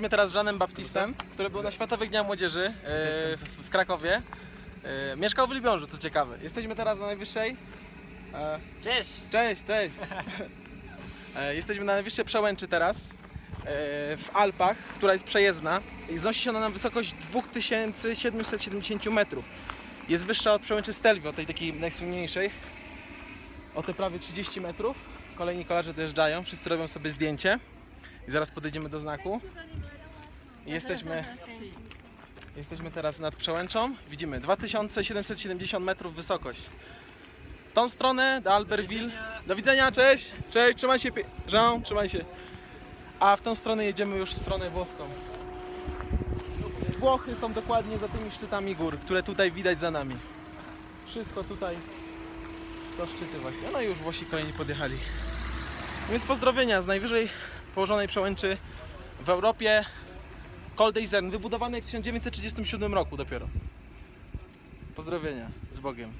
Jesteśmy teraz z Żanem Baptistem, który był na Światowych Dniach Młodzieży e, w, w Krakowie. E, Mieszkał w Libiążu, co ciekawe. Jesteśmy teraz na najwyższej. e, Cześć! Cześć, cześć. E, Jesteśmy na najwyższej przełęczy teraz e, w Alpach, która jest przejezdna i znosi się ona na wysokość 2770 metrów. Jest wyższa od przełęczy Stelvio, tej takiej najsłynniejszej, o te prawie 30 metrów. Kolejni kolarze dojeżdżają, wszyscy robią sobie zdjęcie i zaraz podejdziemy do znaku. I jesteśmy, jesteśmy teraz nad przełęczą. Widzimy 2770 metrów wysokość. W tą stronę do Albertville. Do widzenia, cześć! Cześć, trzymaj się, pie- Jean, trzymaj się. A w tą stronę jedziemy już w stronę włoską. Włochy są dokładnie za tymi szczytami gór, które tutaj widać za nami. Wszystko tutaj to szczyty właśnie. No i już Włosi kolejni podjechali. Więc pozdrowienia z najwyżej położonej przełęczy w Europie. Col d'Isern, wybudowanej w 1937 roku dopiero. Pozdrowienia, z Bogiem.